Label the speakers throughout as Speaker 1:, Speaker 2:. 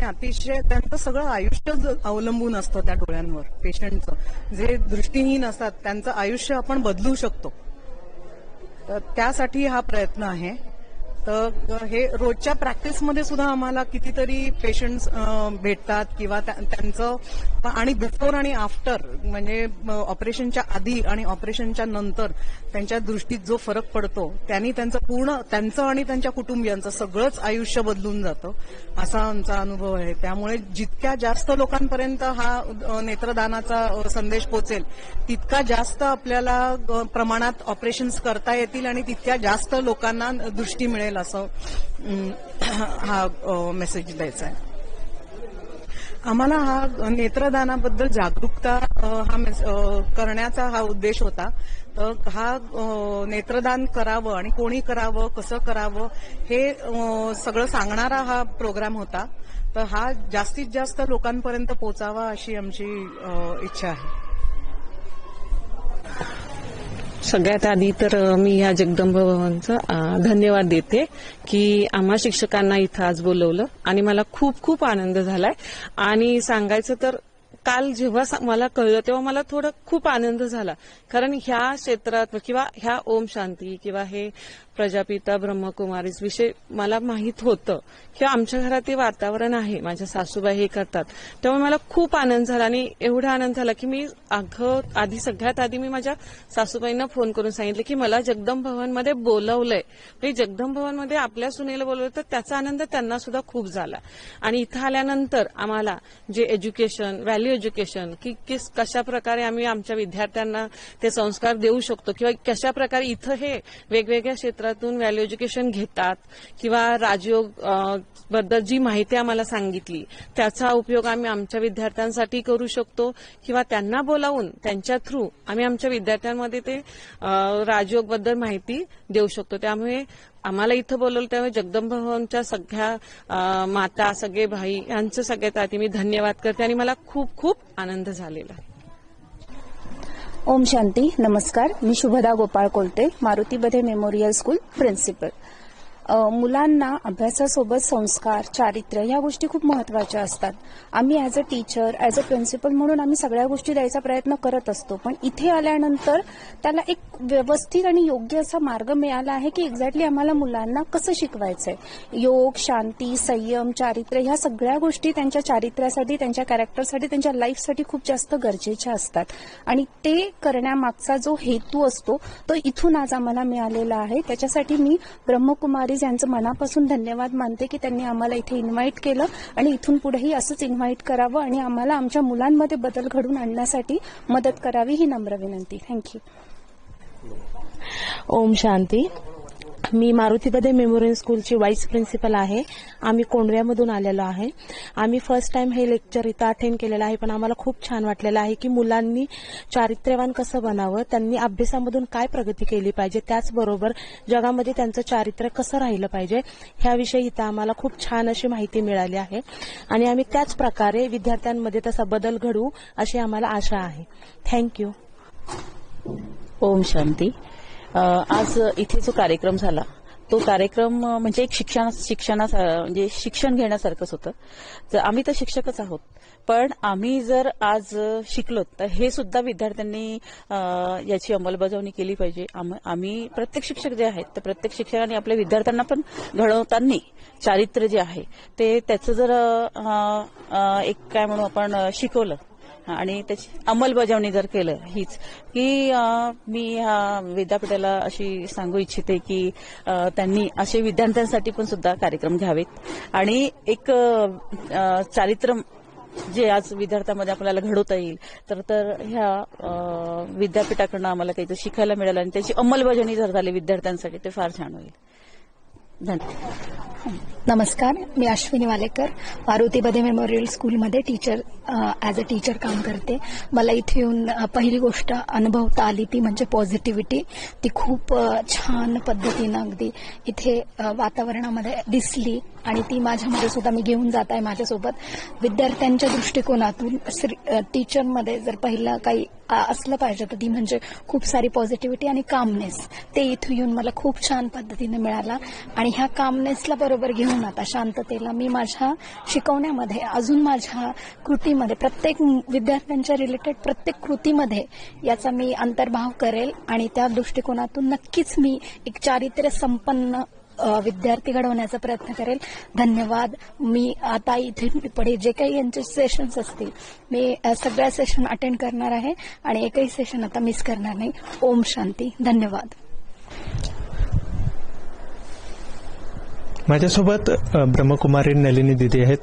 Speaker 1: हे अतिशय त्यांचं सगळं आयुष्य अवलंबून असतं त्या डोळ्यांवर पेशंटचं. जे दृष्टीहीन असतात त्यांचं आयुष्य आपण बदलू शकतो. तर त्यासाठी हा प्रयत्न आहे. तर हे रोजच्या प्रॅक्टिसमध्ये सुद्धा आम्हाला कितीतरी पेशंट्स भेटतात किंवा त्यांचं आणि बिफोर आणि आफ्टर म्हणजे ऑपरेशनच्या आधी आणि ऑपरेशनच्या नंतर त्यांच्या दृष्टीत जो फरक पडतो त्यांनी त्यांचं पूर्ण त्यांचं आणि त्यांच्या कुटुंबियांचं सगळंच आयुष्य बदलून जातं असा आमचा अनुभव आहे. त्यामुळे जितक्या जास्त लोकांपर्यंत हा नेत्रदानाचा संदेश पोचेल तितका जास्त आपल्याला प्रमाणात ऑपरेशन्स करता येतील आणि तितक्या जास्त लोकांना दृष्टी मिळेल असं हा मेसेज द्यायचा आहे. आम्हाला हा नेत्रदानाबद्दल जागरूकता हा मेस- करण्याचा हा उद्देश होता. तर हा नेत्रदान करावं आणि कोणी करावं कसं करावं हे सगळं सांगणारा हा प्रोग्राम होता. तर हा जास्तीत जास्त लोकांपर्यंत पोचावा अशी आमची इच्छा आहे.
Speaker 2: सगळ्यात आधी तर मी या जगदंब भवनचं धन्यवाद देते की आम्हा शिक्षकांना इथं आज बोलवलं आणि मला खूप खूप आनंद झालाय. आणि सांगायचं तर काल जेव्हा सा- मला कळलं तेव्हा मला थोडं खूप आनंद झाला. कारण ह्या क्षेत्रात किंवा ह्या ओम शांती किंवा हे प्रजापिता ब्रह्मकुमारीज विषय मला माहीत होतं. किंवा आमच्या घरात ते वातावरण आहे. माझ्या सासूबाई हे करतात. त्यामुळे मला खूप आनंद झाला आणि एवढा आनंद झाला की मी अगं आधी सगळ्यात आधी मी माझ्या सासूबाईंना फोन करून सांगितलं की मला जगदम भवनमध्ये बोलवलंय. म्हणजे जगदम भवनमध्ये आपल्या सुनेला बोलवलं तर त्याचा आनंद त्यांना सुद्धा खूप झाला. आणि इथं आल्यानंतर आम्हाला जे एज्युकेशन व्हॅल्यू एज्युकेशन की किस कशा प्रकारे आम्ही आमच्या विद्यार्थ्यांना ते संस्कार देऊ शकतो किंवा कशा प्रकारे इथं हे वेगवेगळ्या क्षेत्रात क्षेत्रातून व्हॅल्यू एज्युकेशन घेतात किंवा राजयोगबद्दल जी माहिती आम्हाला सांगितली त्याचा उपयोग आम्ही आमच्या विद्यार्थ्यांसाठी करू शकतो किंवा त्यांना बोलावून त्यांच्या थ्रू आम्ही आमच्या विद्यार्थ्यांमध्ये ते राजयोगबद्दल माहिती देऊ शकतो. त्यामुळे आम्हाला इथं बोलवलं त्यामुळे जगदंब भवनच्या सगळ्या माता सगळे भाई यांचं सगळ्यात आधी मी धन्यवाद करते आणि मला खूप खूप आनंद झालेला आहे.
Speaker 3: ओम शांती नमस्कार. मी शुभदा गोपाळ कोलते मारुती बधे मेमोरियल स्कूल प्रिन्सिपल मुलांना अभ्यासासोबत संस्कार चारित्र्य ह्या गोष्टी खूप महत्त्वाच्या असतात. आम्ही as a teacher as a principal म्हणून आम्ही सगळ्या गोष्टी द्यायचा प्रयत्न करत असतो. पण इथे आल्यानंतर त्याला एक व्यवस्थित आणि योग्य असा मार्ग मिळाला आहे की एक्झॅक्टली आम्हाला मुलांना कसं शिकवायचंय. योग शांती संयम चारित्र्य ह्या सगळ्या गोष्टी त्यांच्या चारित्र्यासाठी त्यांच्या कॅरेक्टरसाठी त्यांच्या लाईफसाठी खूप जास्त गरजेच्या असतात. आणि ते करण्यामागचा जो हेतू असतो तो इथून आज आम्हाला मिळालेला आहे. त्याच्यासाठी मी ब्रह्मकुमारीज यांचं मनापासून धन्यवाद मानते की त्यांनी आम्हाला इथे इन्व्हाइट केलं आणि इथून पुढेही असंच इन्व्हाइट करावं आणि आम्हाला आमच्या मुलांमध्ये बदल घडून आणण्यासाठी मदत करावी ही नम्र विनंती. थँक्यू
Speaker 4: ओम शांती. मी मारुती मारुतीमध्ये मेमोरियल स्कूलची व्हाईस प्रिन्सिपल आहे. आम्ही कोंडव्यामधून आलेलो आहे. आम्ही फर्स्ट टाइम हे लेक्चर इथं अटेंड केलेलं आहे पण आम्हाला खूप छान वाटलेलं आहे की मुलांनी चारित्र्यवान कसं बनावं त्यांनी अभ्यासामधून काय प्रगती केली पाहिजे त्याचबरोबर जगामध्ये त्यांचं चारित्र्य कसं राहिलं पाहिजे ह्याविषयी इथं आम्हाला खूप छान अशी माहिती मिळाली आहे. आणि आम्ही त्याच प्रकारे विद्यार्थ्यांमध्ये तसा बदल घडवू अशी आम्हाला आशा आहे. थँक्यू
Speaker 5: ओम शांती. आज इथे जो कार्यक्रम झाला तो कार्यक्रम म्हणजे एक शिक्षण शिक्षणा म्हणजे शिक्षण घेण्यासारखंच होतं. तर आम्ही तर शिक्षकच आहोत. पण आम्ही जर आज शिकलो तर हे सुद्धा विद्यार्थ्यांनी याची अंमलबजावणी केली पाहिजे. आम्ही प्रत्येक शिक्षक जे आहेत तर प्रत्येक शिक्षकांनी आपल्या विद्यार्थ्यांना पण घडवताना चारित्र्य जे आहे ते त्याचं जर एक काय म्हणू आपण शिकवलं आणि त्याची अंमलबजावणी जर केलं हीच की मी ह्या विद्यापीठाला अशी सांगू इच्छिते की त्यांनी असे विद्यार्थ्यांसाठी पण सुद्धा कार्यक्रम घ्यावेत. आणि एक चारित्र चारित्र्य जे आज विद्यार्थ्यांमध्ये आपल्याला घडवता येईल तर तर ह्या विद्यापीठाकडनं आम्हाला काही शिकायला मिळालं आणि त्याची अंमलबजावणी जर झाली विद्यार्थ्यांसाठी ते फार छान होईल. धन्यवाद.
Speaker 6: नमस्कार मी अश्विनी वालेकर मारुती बदे मेमोरियल स्कूलमध्ये टीचर ॲज अ टीचर काम करते. मला इथे येऊन पहिली गोष्ट अनुभवता आली ती म्हणजे पॉझिटिव्हिटी ती खूप छान पद्धतीनं अगदी इथे वातावरणामध्ये दिसली आणि ती माझ्यामध्ये सुद्धा मी घेऊन जात आहे माझ्यासोबत. विद्यार्थ्यांच्या दृष्टिकोनातून टीचरमध्ये जर पहिला काही असलं पाहिजे कधी ती म्हणजे खूप सारी पॉझिटिव्हिटी आणि कामनेस ते इथं येऊन मला खूप छान पद्धतीने मिळाला. आणि ह्या कामनेसला बरोबर घेऊन आता शांततेला मी माझ्या शिकवण्यामध्ये अजून माझ्या कृतीमध्ये प्रत्येक विद्यार्थ्यांच्या रिलेटेड प्रत्येक कृतीमध्ये याचा मी अंतर्भाव करेल. आणि त्या दृष्टिकोनातून नक्कीच मी एक चारित्र्य संपन्न विद्यार्थी घडवण्याचा प्रयत्न करेल. धन्यवाद. मी आता इथे पुढे जे काही यांचे सेशन्स असतील मी सगळ्या सेशन अटेंड करणार आहे आणि एकही सेशन आता मिस करणार नाही. ओम शांती. धन्यवाद.
Speaker 7: माझ्यासोबत ब्रह्मकुमारी नलिनी दिदी आहेत.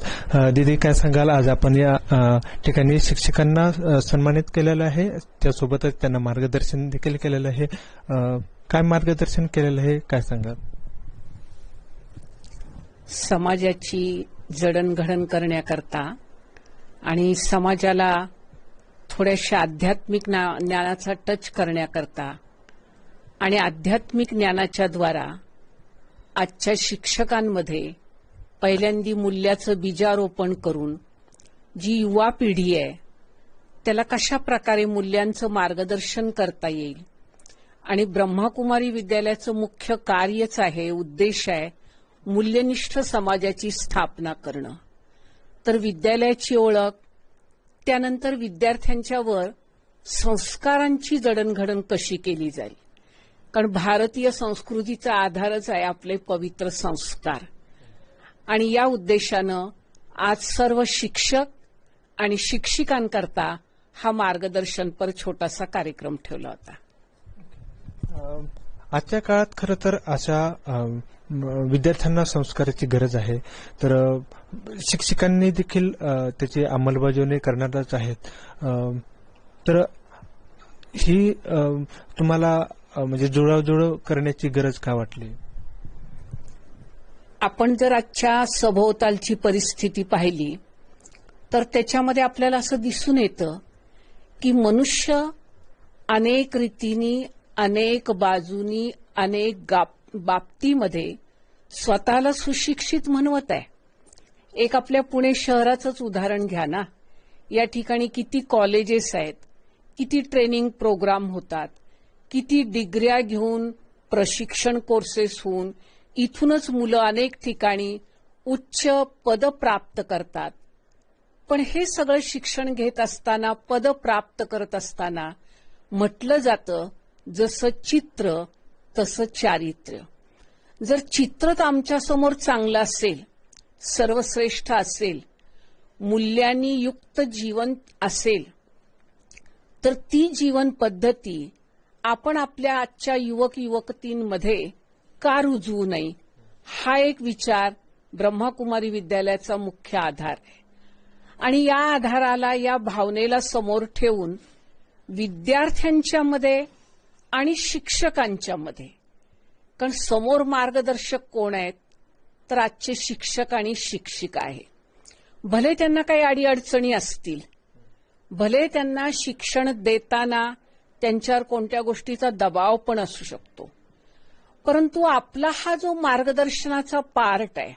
Speaker 7: दिदी काय सांगाल? आज आपण या ठिकाणी शिक्षकांना सन्मानित केलेलं आहे. त्यासोबतच त्यांना मार्गदर्शन देखील केलेलं आहे. काय मार्गदर्शन केलेलं आहे? काय सांगाल?
Speaker 8: समाजाची जडणघडण करण्याकरता आणि समाजाला थोड्याशा आध्यात्मिक ना ज्ञानाचा टच करण्याकरता आणि आध्यात्मिक ज्ञानाच्या द्वारा आजच्या शिक्षकांमध्ये पहिल्यांदी मूल्याचं बीजारोपण करून जी युवा पिढी आहे त्याला कशा प्रकारे मूल्यांचं मार्गदर्शन करता येईल? आणि ब्रह्माकुमारी विद्यालयाचं मुख्य कार्यच आहे उद्देश आहे मूल्यनिष्ठ समाजाची स्थापना करणं. तर विद्यालयाची ओळख त्यानंतर विद्यार्थ्यांच्यावर संस्कारांची जडणघडण कशी केली जाईल? कारण भारतीय संस्कृतीचा आधारच आहे आपले पवित्र संस्कार. आणि या उद्देशानं आज सर्व शिक्षक आणि शिक्षिकांकरता हा मार्गदर्शनपर छोटासा कार्यक्रम ठेवला होता.
Speaker 7: आजच्या काळात खरं तर अशा विद्यार्थ्यांना संस्काराची गरज आहे. तर शिक्षकांनी देखील त्याची अंमलबजावणी करणारच आहेत. तर ही तुम्हाला म्हणजे जुळवाजुळव करण्याची गरज का वाटली?
Speaker 8: आपण जर आजच्या सभोवतालची परिस्थिती पाहिली तर त्याच्यामध्ये आपल्याला असं दिसून येतं की मनुष्य अनेक रीतीनी अनेक बाजूनी अनेक गाप- बाबतीमध्ये स्वतःला सुशिक्षित म्हणवत आहे. एक आपल्या पुणे शहराचंच उदाहरण घ्या ना. या ठिकाणी किती कॉलेजेस आहेत किती ट्रेनिंग प्रोग्राम होतात किती डिग्र्या घेऊन प्रशिक्षण कोर्सेस होऊन इथूनच मुलं अनेक ठिकाणी उच्च पद प्राप्त करतात. पण हे सगळं शिक्षण घेत असताना पद प्राप्त करत असताना म्हटलं जातं जसं चित्र तसं चारित्र्य. जर चित्रच आमच्यासमोर चांगलं असेल सर्वश्रेष्ठ असेल मूल्यांनी युक्त जीवन असेल तर ती जीवन पद्धती आपण आपल्या आजच्या युवक युवतींमध्ये का रुजवू नये? हा एक विचार ब्रह्माकुमारी विद्यालयाचा मुख्य आधार आहे. आणि या आधाराला या भावनेला समोर ठेवून विद्यार्थ्यांच्या मध्ये आणि शिक्षकांच्या मध्ये. कारण समोर मार्गदर्शक कोण आहेत? तर आजचे शिक्षक आणि शिक्षिका आहे भले त्यांना काही अडीअडचणी असतील भले त्यांना शिक्षण देताना त्यांच्यावर कोणत्या गोष्टीचा दबाव पण असू शकतो. परंतु आपला हा जो मार्गदर्शनाचा पार्ट आहे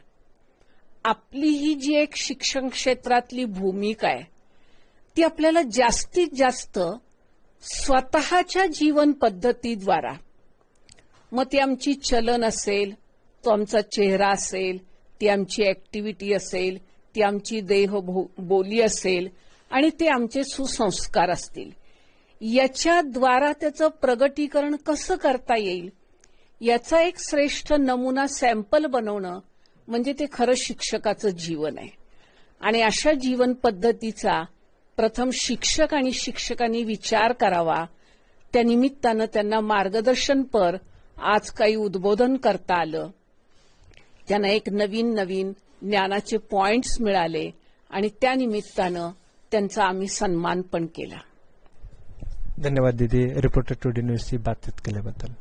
Speaker 8: आपली ही जी एक शिक्षण क्षेत्रातली भूमिका आहे ती आपल्याला जास्तीत जास्त स्वतःच्या जीवन पद्धतीद्वारा मग ती आमची चलन असेल तो आमचा चेहरा असेल ती आमची ऍक्टिव्हिटी असेल ती आमची देह बोली असेल आणि ते आमचे सुसंस्कार असतील. याच्याद्वारा त्याचं प्रगटीकरण कसं करता येईल? याचा एक श्रेष्ठ नमुना सॅम्पल बनवणं म्हणजे ते खरं शिक्षकाचं जीवन आहे. आणि अशा जीवन पद्धतीचा प्रथम शिक्षक आणि शिक्षकांनी विचार करावा. त्या निमित्तानं त्यांना मार्गदर्शनपर आज काही उद्बोधन करता आलं. त्यांना एक नवीन नवीन ज्ञानाचे पॉइंट्स मिळाले आणि त्या निमित्तानं त्यांचा आम्ही सन्मान पण केला.
Speaker 7: धन्यवाद दीदी. रिपोर्टर टू डी न्यूजची बातचीत केल्याबद्दल.